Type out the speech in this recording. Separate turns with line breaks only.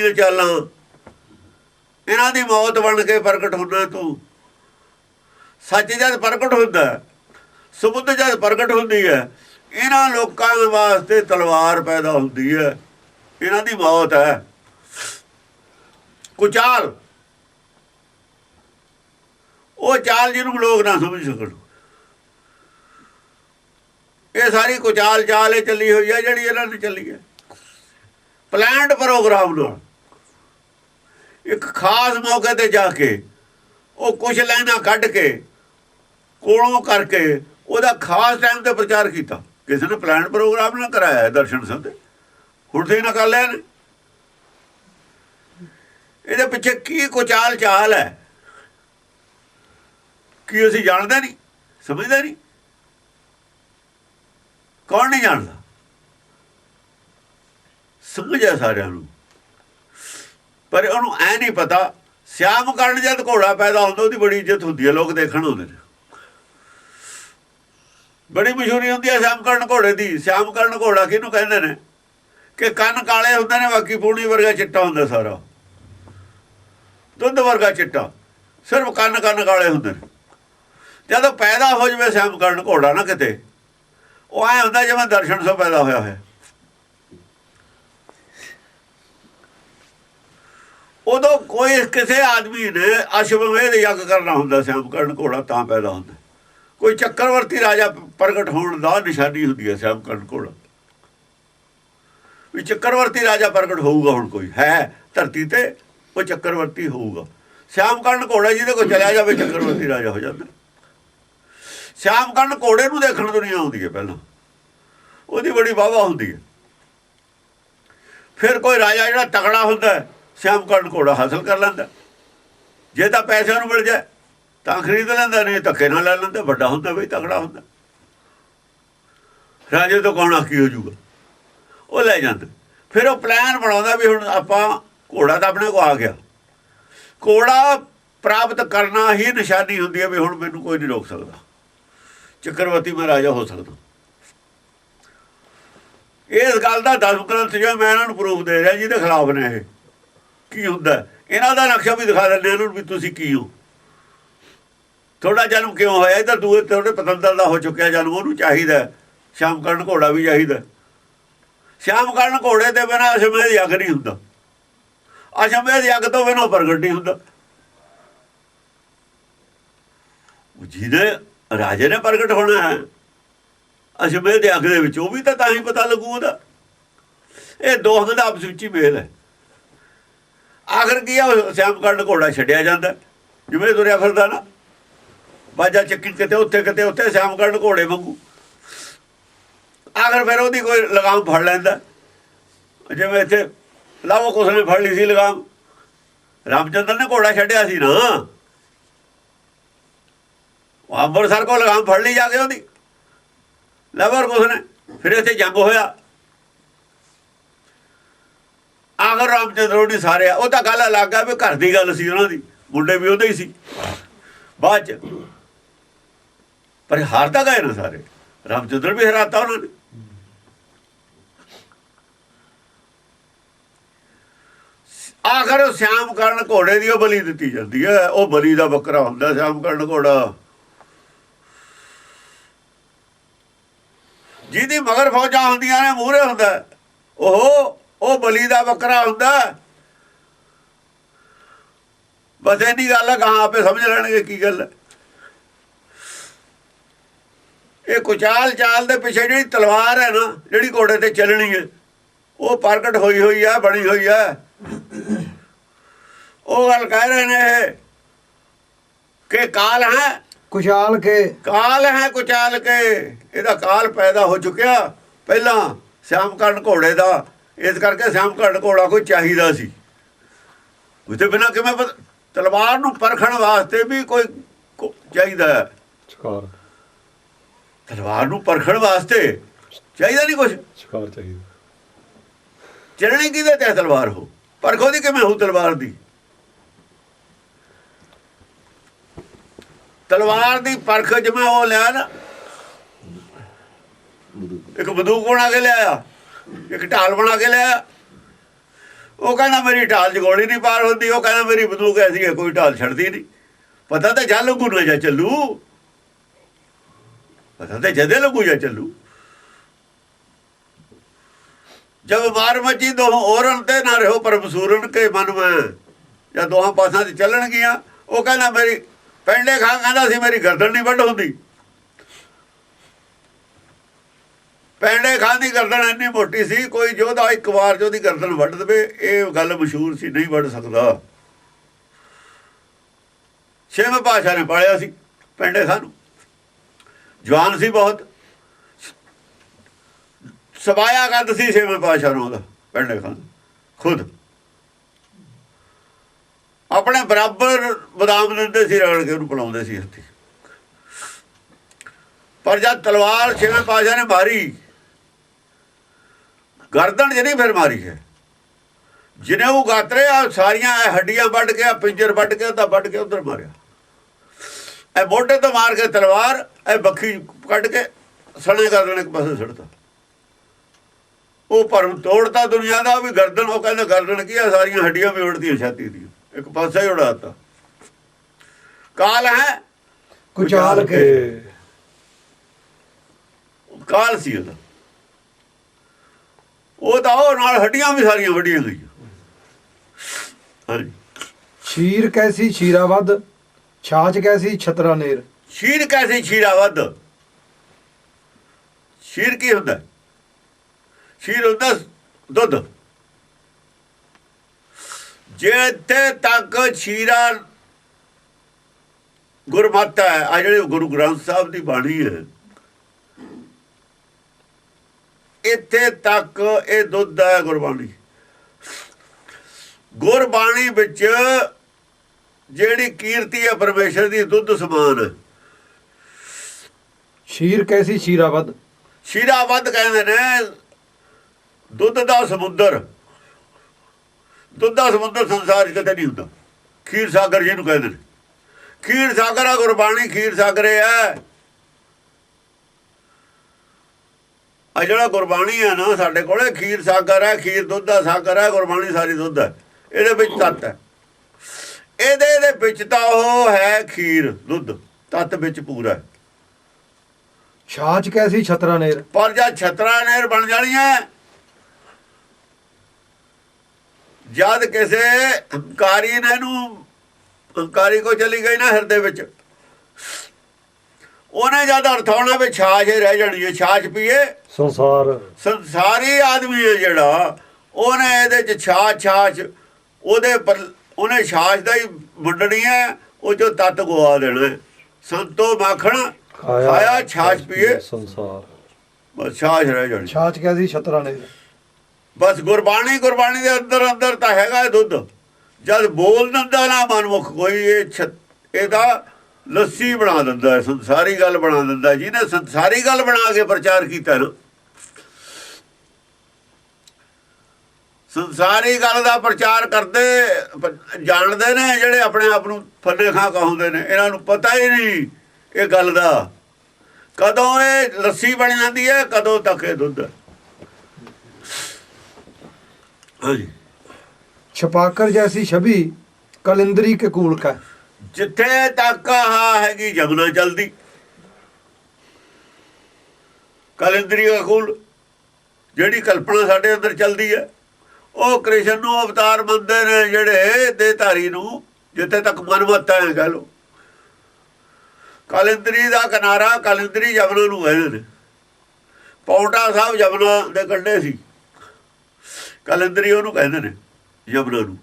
ਦੇ ਚਾਲਾਂ। ਇਹਨਾਂ ਦੀ ਮੌਤ ਬਣ ਕੇ ਪ੍ਰਗਟ ਹੁੰਦਾ ਤੂੰ। ਸੱਚ ਜਦ ਪ੍ਰਗਟ ਹੁੰਦਾ ਹੈ, ਜਦ ਪ੍ਰਗਟ ਹੁੰਦੀ ਹੈ ਇਹਨਾਂ ਲੋਕਾਂ ਦੇ ਵਾਸਤੇ ਤਲਵਾਰ ਪੈਦਾ ਹੁੰਦੀ ਹੈ। ਇਹਨਾਂ ਦੀ ਮੌਤ ਹੈ। ਕੁਚਾਲ ਉਹ ਚਾਲ ਜਿਹਨੂੰ ਲੋਕ ਨਾ ਸਮਝ ਸਕਣ। ਇਹ ਸਾਰੀ ਕੁਚਾਲ ਚਾਲ ਇਹ ਚੱਲੀ ਹੋਈ ਹੈ ਜਿਹੜੀ ਇਹਨਾਂ ਨੇ ਚੱਲੀ ਹੈ। ਪਲਾਨਡ ਪ੍ਰੋਗਰਾਮ ਨਾਲ। ਇੱਕ ਖਾਸ ਮੌਕੇ ਤੇ ਜਾ ਕੇ ਉਹ ਕੁਝ ਲਾਈਨਾਂ ਕੱਢ ਕੇ ਕੋਲੋਂ ਕਰਕੇ ਉਹਦਾ ਖਾਸ ਟਾਈਮ ਤੇ ਪ੍ਰਚਾਰ ਕੀਤਾ। ਕਿਸੇ ਨੇ ਪਲਾਨਡ ਪ੍ਰੋਗਰਾਮ ਨਾ ਕਰਾਇਆ ਦਰਸ਼ਨ ਸਿੰਘ ਦੇ ਹੁਣ ਤੇ ਨਾ ਕਰ ਲਿਆ ਨੇ ਇਹਦੇ ਪਿੱਛੇ ਕੀ ਕੁਚਾਲ ਚਾਲ ਹੈ? ਕੀ ਅਸੀਂ ਜਾਣਦੇ ਨਹੀਂ? ਸਮਝਦੇ ਨਹੀਂ? ਕੌਣ ਨਹੀਂ ਜਾਣਦਾ? ਸਮਝਿਆ ਸਾਰਿਆਂ ਨੂੰ। ਪਰ ਉਹਨੂੰ ਐ ਨਹੀਂ ਪਤਾ, ਸਿਆਮ ਕਰਨ ਜਦ ਘੋੜਾ ਪੈਦਾ ਹੁੰਦਾ, ਉਹਦੀ ਬੜੀ ਇੱਜ਼ਤ ਹੁੰਦੀ ਹੈ, ਲੋਕ ਦੇਖਣ ਆਉਂਦੇ ਨੇ ਬੜੀ ਮਸ਼ਹੂਰੀ ਹੁੰਦੀ ਹੈ ਸਿਆਮ ਕਰਨ ਘੋੜੇ ਦੀ। ਸਿਆਮ ਕਰਨ ਘੋੜਾ ਕਿਹਨੂੰ ਕਹਿੰਦੇ ਨੇ? ਕਿ ਕੰਨ ਕਾਲੇ ਹੁੰਦੇ ਨੇ, ਬਾਕੀ ਪੂਣੀ ਵਰਗਾ ਚਿੱਟਾ ਹੁੰਦਾ ਸਾਰਾ। ਦੁੱਧ ਵਰਗਾ ਚਿੱਟਾ। ਸਿਰਫ ਕੰਨ ਕੰਨ ਕਾਲੇ ਹੁੰਦੇ ਨੇ। ਜਦੋਂ ਪੈਦਾ ਹੋ ਜਵੇ ਸਿਆਮ ਕਰਨ ਘੋੜਾ ਨਾ ਕਿਤੇ, ਉਹ ਐ ਹੁੰਦਾ ਜਿਵੇਂ ਦਰਸ਼ਨ ਸੋ ਪੈਦਾ ਹੋਇਆ ਹੋਇਆ। ਉਦੋਂ ਕੋਈ ਕਿਸੇ ਆਦਮੀ ਨੇ ਅਸ਼ਵਮੇਧ ਯੱਗ ਕਰਨਾ ਹੁੰਦਾ ਸਿਆਮਕਰਨ ਘੋੜਾ ਤਾਂ ਪੈਦਾ ਹੁੰਦਾ। ਕੋਈ ਚੱਕਰਵਰਤੀ ਰਾਜਾ ਪ੍ਰਗਟ ਹੋਣ ਦਾ ਨਿਸ਼ਾਨੀ ਹੁੰਦੀ ਹੈ ਸਿਆਮ ਘੋੜਾ। ਵੀ ਚੱਕਰਵਰਤੀ ਰਾਜਾ ਪ੍ਰਗਟ ਹੋਊਗਾ ਹੁਣ ਕੋਈ, ਹੈ ਧਰਤੀ ਤੇ, ਉਹ ਚੱਕਰਵਰਤੀ ਹੋਊਗਾ। ਸਿਆਮ ਘੋੜਾ ਜਿਹਦੇ ਕੋਲ ਚਲਿਆ ਜਾਵੇ, ਚੱਕਰਵਰਤੀ ਰਾਜਾ ਹੋ ਜਾਂਦਾ। ਸਿਆਮ ਘੋੜੇ ਨੂੰ ਦੇਖਣ ਦੁਨੀਆ ਆਉਂਦੀ ਹੈ ਪਹਿਲਾਂ। ਉਹਦੀ ਬੜੀ ਵਾਵਾ ਹੁੰਦੀ ਹੈ। ਫਿਰ ਕੋਈ ਰਾਜਾ ਜਿਹੜਾ ਤਕੜਾ ਹੁੰਦਾ ਹੈ ਸਿਆਮ ਕਰਨ ਘੋੜਾ ਹਾਸਲ ਕਰ ਲੈਂਦਾ। ਜੇ ਤਾਂ ਪੈਸਿਆਂ ਨੂੰ ਮਿਲ ਜਾਏ, ਤਾਂ ਖਰੀਦ ਲੈਂਦਾ, ਨਹੀਂ ਧੱਕੇ ਨਾਲ ਲੈ ਲੈਂਦਾ, ਵੱਡਾ ਹੁੰਦਾ ਬਈ, ਤਕੜਾ ਹੁੰਦਾ। ਰਾਜੇ ਤੋਂ ਕੌਣ ਕੀ ਹੋ ਜਾਊਗਾ? ਉਹ ਲੈ ਜਾਂਦਾ। ਫਿਰ ਉਹ ਪਲਾਨ ਬਣਾਉਂਦਾ ਵੀ ਹੁਣ ਆਪਾਂ ਘੋੜਾ ਤਾਂ ਆਪਣੇ ਕੋ ਆ ਗਿਆ। ਘੋੜਾ ਪ੍ਰਾਪਤ ਕਰਨਾ ਹੀ ਨਿਸ਼ਾਨੀ ਹੁੰਦੀ ਹੈ ਵੀ ਹੁਣ ਮੈਨੂੰ ਕੋਈ ਨਹੀਂ ਰੋਕ ਸਕਦਾ। ਚੱਕਰਵਰਤੀ ਮੈਂ ਰਾਜਾ ਹੋ ਸਕਦਾ। ਇਸ ਗੱਲ ਦਾ ਦਸ ਗ੍ਰੰਥ ਜੋ ਮੈਂ ਇਹਨਾਂ ਨੂੰ ਪ੍ਰੂਫ ਦੇ ਰਿਹਾ, ਜਿਹਦੇ ਖਿਲਾਫ ਨੇ ਇਹ। ਕੀ ਹੁੰਦਾ? ਇਹਨਾਂ ਦਾ ਨਕਸ਼ਾ ਵੀ ਦਿਖਾ ਦਿੰਦੇ ਇਹਨਾਂ ਨੂੰ ਵੀ ਤੁਸੀਂ ਕੀ ਹੋ? ਤੁਹਾਡਾ ਜਨਮ ਕਿਉਂ ਹੋਇਆ? ਇਧਰ ਦੂਏ ਤੁਹਾਡੇ ਪਤੰਦਰ ਦਾ ਹੋ ਚੁੱਕਿਆ ਜਨਮ, ਉਹਨੂੰ ਚਾਹੀਦਾ ਸ਼ਾਮ ਕਰਨ ਘੋੜਾ ਵੀ ਚਾਹੀਦਾ ਸ਼ਾਮ ਕਰਨ ਘੋੜੇ ਦੇ ਬਿਨਾਂ ਦੀ ਅੱਗ ਨਹੀਂ ਹੁੰਦਾ। ਅਸ਼ਮੇ ਦੀ ਅੱਗ ਤੋਂ ਬਿਨਾਂ ਪ੍ਰਗਟ ਨਹੀਂ ਹੁੰਦਾ। ਜਿਹਦੇ ਰਾਜੇ ਨੇ ਪ੍ਰਗਟ ਹੋਣਾ ਹੈ ਅਜਮੇ ਦੇ ਅੱਗ ਦੇ ਵਿੱਚ, ਉਹ ਵੀ ਤਾਂ ਤਾਂ ਹੀ ਪਤਾ ਲੱਗੂ ਉਹਦਾ। ਇਹ ਦੋਹਾਂ ਦਾ ਆਪਸ ਵਿੱਚ ਹੀ ਮੇਲ ਹੈ। ਆਖਰ ਕੀ ਆ ਸਿਆਮ ਕਰਨ ਘੋੜਾ ਛੱਡਿਆ ਜਾਂਦਾ। ਜਿਵੇਂ ਤੁਰਿਆ ਫਿਰਦਾ ਨਾ, ਬਾਜਾ ਚੱਕੀ ਕਿਤੇ, ਉੱਥੇ ਕਿਤੇ, ਉੱਥੇ ਸਿਆਮ ਕਰਨ ਘੋੜੇ ਵਾਂਗੂ। ਆਖਰ ਫਿਰ ਉਹਦੀ ਕੋਈ ਲਗਾਮ ਫੜ ਲੈਂਦਾ। ਜਿਵੇਂ ਇੱਥੇ ਲਾਵੋ ਕੁਸ ਨੇ ਫੜ ਲਈ ਸੀ ਲਗਾਮ। ਰਾਮਚੰਦਰ ਨੇ ਘੋੜਾ ਛੱਡਿਆ ਸੀ ਨਾ। ਅੰਮ੍ਰਿਤਸਰ ਕੋਲ ਲਗਾਮ ਫੜ ਲਈ ਜਾ ਕੇ ਉਹਦੀ। ਲਾਵਰ ਕੁਸ ਨੇ। ਫਿਰ ਇੱਥੇ ਜੰਗ ਹੋਇਆ। ਆਖਰ ਰਾਮਚੰਦਰ ਉਹਨੇ ਸਾਰਿਆ, ਉਹ ਤਾਂ ਗੱਲ ਅਲੱਗ ਆ ਵੀ ਘਰ ਦੀ ਗੱਲ ਸੀ ਉਹਨਾਂ ਦੀ, ਮੁੰਡੇ ਵੀ ਉਹਦੇ ਹੀ ਸੀ। ਬਾਅਦ ਚ, ਪਰ ਹਾਰ ਤਾਂ ਗਏ ਨਾ ਸਾਰੇ। ਰਾਮਚੰਦਰ ਵੀ ਹਰਾਤਾ ਉਹਨਾਂ ਨੇ। ਆਖਰ ਉਹ ਸਿਆਮ ਕਰਨ ਘੋੜੇ ਦੀ ਉਹ ਬਲੀ ਦਿੱਤੀ ਜਾਂਦੀ ਹੈ। ਉਹ ਬਲੀ ਦਾ ਬੱਕਰਾ ਹੁੰਦਾ, ਸਿਆਮ ਕਰਨ ਘੋੜਾ। ਜਿਹਦੀ ਮਗਰ ਫੌਜਾਂ ਹੁੰਦੀਆਂ ਨੇ, ਮੂਹਰੇ ਹੁੰਦਾ। ਉਹ ਉਹ ਬਲੀ ਦਾ ਬੱਕਰਾ ਹੁੰਦਾ। ਬਸ ਇੰਨੀ ਗੱਲ ਹੈ ਕਹਾਂ ਆਪੇ ਸਮਝ ਲੈਣਗੇ ਕੀ ਗੱਲ ਹੈ ਇਹ ਕੁਚਾਲ ਚਾਲ ਦੇ ਪਿੱਛੇ ਜਿਹੜੀ ਤਲਵਾਰ ਹੈ ਨਾ ਜਿਹੜੀ ਘੋੜੇ ਤੇ ਚੱਲਣੀ ਹੈ ਉਹ ਪ੍ਰਗਟ ਹੋਈ ਹੋਈ ਹੈ ਬਣੀ ਹੋਈ ਹੈ ਉਹ ਗੱਲ ਕਹਿ ਰਹੇ ਨੇ ਕਿ ਕਾਲ ਹੈ।
ਕੁਸ਼ਾਲ ਕੇ।
ਕਾਲ ਹੈ ਕੁਚਾਲ ਕੇ। ਇਹਦਾ ਕਾਲ ਪੈਦਾ ਹੋ ਚੁੱਕਿਆ ਪਹਿਲਾਂ ਸ਼ਾਮ ਕਰਨ ਘੋੜੇ ਦਾ। ਇਸ ਕਰਕੇ ਸ਼ਾਮ ਘੋੜਾ ਕੋਈ ਚਾਹੀਦਾ ਸੀ। ਉਤੇ ਬਿਨਾ ਕਿਵੇਂ ਤਲਵਾਰ ਨੂੰ ਪਰਖਣ ਵਾਸਤੇ ਵੀ ਕੋਈ ਚਾਹੀਦਾ ਹੈ।
ਸ਼ਿਕਾਰ।
ਤਲਵਾਰ ਨੂੰ ਪਰਖਣ ਵਾਸਤੇ ਚਾਹੀਦਾ ਨਹੀਂ ਕੁਝ
ਸ਼ਿਕਾਰ ਚਾਹੀਦਾ।
ਚੜਣੀ ਕਿਹਦੇ ਤੇ ਤਲਵਾਰ ਹੋ ਪਰਖੋ ਦੀ ਕਿਵੇਂ ਹੋ ਤਲਵਾਰ ਦੀ? ਤਲਵਾਰ ਦੀ ਪਰਖ ਜਿਵੇਂ ਉਹ ਲਿਆ ਨਾ ਇੱਕ ਬੰਦੂਕ ਬਣਾ ਕੇ ਲਿਆਇਆ। ਇੱਕ ਢਾਲ ਬਣਾ ਕੇ ਲਿਆ। ਉਹ ਕਹਿੰਦਾ ਮੇਰੀ ਢਾਲ ਜਗੋੜੀ ਨਹੀਂ ਪਾਰ ਹੁੰਦੀ, ਉਹ ਕਹਿੰਦਾ ਮੇਰੀ ਬੰਦੂਕ ਐਸੀ ਹੈ, ਕੋਈ ਢਾਲ ਛੱਡਦੀ ਨਹੀਂ। ਪਤਾ ਤਾਂ ਜਾ ਲੱਗੂ ਨਾ ਜਾ ਚੱਲੂ। ਪਤਾ ਤਾਂ ਜਦੇ ਲੱਗੂ ਜਾ ਚੱਲੂ। ਜਬ ਮਾਰ ਮਚੀ ਦੋ ਔਰਨ ਤੇ ਨਾ ਰਹੋ ਪਰ ਬਸੂਰਨ ਕੇ ਮਨ ਮੈਂ। ਜਾਂ ਦੋਹਾਂ ਪਾਸਾਂ ਤੇ ਚੱਲਣ ਗਿਆ ਉਹ ਕਹਿੰਦਾ ਮੇਰੀ, ਪੈਂਡੇ ਖਾਂ ਕਹਿੰਦਾ ਸੀ ਮੇਰੀ ਗਰਦਨ ਨਹੀਂ ਵੱਢ ਹੁੰਦੀ। ਪੈਂਡੇ ਖਾਂ ਦੀ ਗਰਦਨ ਇੰਨੀ ਮੋਟੀ ਸੀ, ਕੋਈ ਯੋਧਾ ਇੱਕ ਵਾਰ 'ਚ ਉਹਦੀ ਗਰਦਨ ਵੱਢ ਦਵੇ, ਇਹ ਗੱਲ ਮਸ਼ਹੂਰ ਸੀ, ਨਹੀਂ ਵੱਢ ਸਕਦਾ। ਛੇਵੇਂ ਪਾਸ਼ਾ ਨੇ ਪਾਲਿਆ ਸੀ ਪੈਂਡੇ ਖਾਂ ਨੂੰ ਜਵਾਨ ਸੀ ਬਹੁਤ। ਸਵਾਇਆ ਕੱਦ ਸੀ ਛੇਵੇਂ ਪਾਸ਼ਾ ਨੂੰ ਉਹਦਾ ਪੈਂਡੇ ਖਾਂ ਖੁਦ। ਆਪਣੇ ਬਰਾਬਰ ਬਦਾਮ ਦਿੰਦੇ ਸੀ, ਰਗੜ ਕੇ ਉਹਨੂੰ ਪਲਾਉਂਦੇ ਸੀ ਹੱਥੀ। ਪਰ ਜਦ ਤਲਵਾਰ ਛੇਵੇਂ ਪਾਸ਼ਾ ਨੇ ਮਾਰੀ ਗਰਦਨ ਜਿਹਨੇ ਫਿਰ ਮਾਰੀ ਹੈ। ਜਿਹਨੇ ਉਹ ਗਾਤਰੇ ਆ ਸਾਰੀਆਂ ਹੱਡੀਆਂ ਵੱਢ ਕੇ ਆ ਪਿੰਜਰ ਵੱਢ ਕੇ ਤਾਂ ਵੱਢ ਕੇ ਉਧਰ ਮਾਰਿਆ। ਇਹ ਮੋਢੇ ਤੋਂ ਮਾਰ ਕੇ ਤਲਵਾਰ ਇਹ ਬੱਖੀ ਕੱਢ ਕੇ ਸਣੇ ਗਰਦਨ ਇੱਕ ਪਾਸੇ ਛੱਡਤਾ ਉਹ ਭਰਮ ਤੋੜਤਾ ਦੁਨੀਆ ਦਾ ਵੀ ਗਰਦਨ ਉਹ ਕਹਿੰਦਾ ਗਰਦਨ ਕੀ ਆ ਸਾਰੀਆਂ ਹੱਡੀਆਂ ਵੀ ਉੜਦੀਆਂ ਛਾਤੀ ਦੀਆਂ। ਇੱਕ ਪਾਸਾ ਹੀ ਉਡਾਤਾ ਕਾਲ ਹੈ
ਕੁਚਾਲ ਕੇ।
ਕਾਲ ਸੀ ਉਹਦਾ। ਉਹ ਨਾਲ ਹੱਡੀਆਂ ਵੀ ਸਾਰੀਆਂ ਵੱਡੀਆਂ ਗਈਆਂ। ਹਾਂਜੀ।
ਸ਼ੀਰ ਕੈਸੀ ਸ਼ੀਰਾਵਦ ਛਾਛ ਕੈਸੀ ਛਤਰਾ ਨੇਰ।
ਸ਼ੀਰ ਕੈਸੇ ਸ਼ੀਰਾ ਵੱਧ? ਸ਼ੀਰ ਕੀ ਹੁੰਦਾ? ਸ਼ੀਰ ਹੁੰਦਾ ਦੁੱਧ। ਜਿੱਥੇ ਤੱਕ ਸ਼ੀਰਾ ਗੁਰਮਤਿ ਹੈ ਆ ਜਿਹੜੇ ਗੁਰੂ ਗ੍ਰੰਥ ਸਾਹਿਬ ਦੀ ਬਾਣੀ ਹੈ ਇੱਥੇ ਤੱਕ ਇਹ ਦੁੱਧ ਹੈ ਗੁਰਬਾਣੀ। ਗੁਰਬਾਣੀ ਵਿੱਚ ਜਿਹੜੀ ਕੀਰਤੀ ਹੈ ਪਰਮੇਸ਼ਰ ਦੀ ਦੁੱਧ ਸਮਾਨ ਹੈ।
ਸ਼ੀਰ ਕੈਸੀ ਸ਼ੀਰਾਵਦ?
ਸ਼ੀਰਾਵਦ ਕਹਿੰਦੇ ਨੇ ਦੁੱਧ ਦਾ ਸਮੁੰਦਰ। ਦੁੱਧ ਦਾ ਸਮੁੰਦਰ ਸੰਸਾਰ 'ਚ ਕਦੇ ਨਹੀਂ ਹੁੰਦਾ। ਖੀਰ ਸਾਗਰ ਜਿਹਨੂੰ ਕਹਿੰਦੇ ਨੇ। ਖੀਰ ਸਾਗਰ ਆ ਗੁਰਬਾਣੀ ਖੀਰ ਸਾਗਰ ਹੈ। ਆ ਜਿਹੜਾ ਗੁਰਬਾਣੀ ਹੈ ਨਾ ਸਾਡੇ ਕੋਲੇ ਖੀਰ ਸਾਗਰ ਹੈ ਖੀਰ ਦੁੱਧ ਦਾ ਸਾਗਰ ਹੈ ਗੁਰਬਾਣੀ ਸਾਰੀ ਦੁੱਧ ਹੈ। ਇਹਦੇ ਵਿੱਚ ਤੱਤ ਹੈ। ਇਹਦੇ ਇਹਦੇ ਵਿੱਚ ਤਾਂ ਉਹ ਹੈ ਖੀਰ ਦੁੱਧ। ਤੱਤ ਵਿੱਚ ਪੂਰਾ
ਛਾਛ ਕੈਸੀ ਛਤਰਾ ਨੇਰ
ਪਰ ਜਦ ਛਤਰਾ ਨਹਿਰ ਬਣ ਜਾਣੀਆਂ ਜਦ ਕਿਸੇ ਹੰਕਾਰੀ ਨੇ ਇਹਨੂੰ ਹੰਕਾਰੀ ਕੋ ਚਲੀ ਗਈ ਨਾ ਹਿਰਦੇ ਵਿੱਚ ਉਹਨੇ ਜਦ ਅਰਥ ਹੋਣਾ ਵੀ ਛਾਛ ਹੀ ਰਹਿ ਜਾਣੀ ਹੈ ਛਾਛ ਪੀਏ।
ਸੰਸਾਰ।
ਸੰਸਾਰੀ ਆਦਮੀ ਹੈ ਜਿਹੜਾ ਉਹਨੇ ਇਹਦੇ ਚ ਛਾਛ ਛਾਛ ਉਹਦੇ ਪਰ ਉਹਨੇ ਛਾਛ ਦਾ ਹੀ ਵੰਡਣੀ ਹੈ ਉਹ ਜੋ ਤੱਤ ਗਵਾ ਦੇਣਾ। ਸੰਤੋ ਮੱਖਣ ਖਾਇਆ ਛਾਛ ਪੀਏ।
ਸੰਸਾਰ।
ਬਸ ਛਾਛ ਰਹਿ ਜਾਣੀ।
ਛਾਛ ਕੈਸੀ ਛਤਰਾ ਨੇਰ
ਬਸ ਗੁਰਬਾਣੀ ਗੁਰਬਾਣੀ ਦੇ ਅੰਦਰ ਅੰਦਰ ਤਾਂ ਹੈਗਾ ਇਹ ਦੁੱਧ। ਜਦ ਬੋਲ ਦਿੰਦਾ ਨਾ ਮਨਮੁਖ ਕੋਈ ਇਹ ਛ- ਇਹਦਾ ਲੱਸੀ ਬਣਾ ਦਿੰਦਾ ਹੈ ਸੰਸਾਰੀ ਗੱਲ ਬਣਾ ਦਿੰਦਾ, ਜਿਹਨੇ ਸੰਸਾਰੀ ਗੱਲ ਬਣਾ ਕੇ ਪ੍ਰਚਾਰ ਕੀਤਾ ਨਾ। ਸੰਸਾਰੀ ਗੱਲ ਦਾ ਪ੍ਰਚਾਰ ਕਰਦੇ ਜਾਣਦੇ ਨੇ ਜਿਹੜੇ ਆਪਣੇ ਆਪ ਨੂੰ ਫੰਨੇ ਖਾਂ ਕਹਾਉਂਦੇ ਨੇ। ਇਹਨਾਂ ਨੂੰ ਪਤਾ ਹੀ ਨਹੀਂ ਇਹ ਗੱਲ ਦਾ। ਕਦੋਂ ਇਹ ਲੱਸੀ ਬਣ ਜਾਂਦੀ ਹੈ, ਕਦੋਂ ਤੱਕ ਇਹ ਦੁੱਧ ਹਾਂਜੀ।
ਛਪਾਕਰ ਜੈਸੀ ਛਵੀ ਕਲਿੰਦਰੀ ਕੇ ਕੂਲ ਕਾ
ਜਿੱਥੇ ਤੱਕ ਆ ਹੈਗੀ ਜਮਨਾ ਚਲਦੀ ਕਲਿੰਦਰੀ ਅਕੂਲ ਜਿਹੜੀ ਕਲਪਨਾ ਸਾਡੇ ਅੰਦਰ ਚਲਦੀ ਹੈ, ਉਹ ਕ੍ਰਿਸ਼ਨ ਨੂੰ ਅਵਤਾਰ ਮੰਨਦੇ ਨੇ ਜਿਹੜੇ ਦੇ ਧਾਰੀ ਨੂੰ, ਜਿੱਥੇ ਤੱਕ ਮਨਮਤ ਹੈ ਕਹ ਲੋ ਕਲਿੰਦਰੀ ਦਾ ਕਿਨਾਰਾ ਕਲਿੰਦਰੀ ਜਮਨਾ ਨੂੰ ਕਹਿੰਦੇ ਨੇ। ਪੌਂਟਾ ਸਾਹਿਬ ਜਮਨਾ ਦੇ ਕੰਢੇ ਸੀ। ਕਲਿੰਦਰੀ ਉਹਨੂੰ ਕਹਿੰਦੇ ਨੇ ਜਮਨਾ ਨੂੰ।